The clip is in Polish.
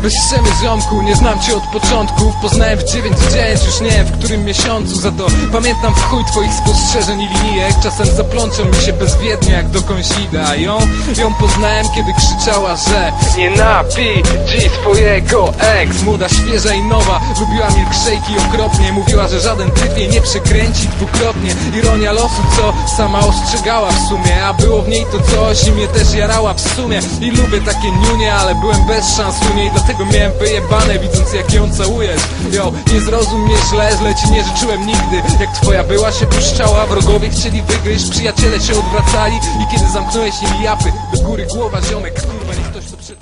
Weź ściemy ziomku, nie znam cię od początku. Poznałem w 9-9, już nie w którym miesiącu Za to. Pamiętam w chuj twoich spostrzeżeń i linijek. Czasem zaplączą mi się bezwiednie jak do kąsida ją, ją poznałem kiedy krzyczała, że Nienawidzi swojego ex Młoda, świeża i nowa, lubiła milkshake'i okropnie. Mówiła, że żaden typ jej nie przekręci dwukrotnie. Ironia losu, co sama ostrzegała w sumie. A było w niej to coś i mnie też jarała w sumie. I lubię takie niunie, ale byłem bez szans u niej Dlatego miałem wyjebane widząc jak ją całujesz Yo, nie zrozum mnie źle, źle ci nie życzyłem nigdy. Jak twoja była się puszczała, wrogowie chcieli wygryźć. Przyjaciele się odwracali i kiedy zamknąłeś im japy Do góry głowa ziomek, kurwa niech ktoś to przetrzyma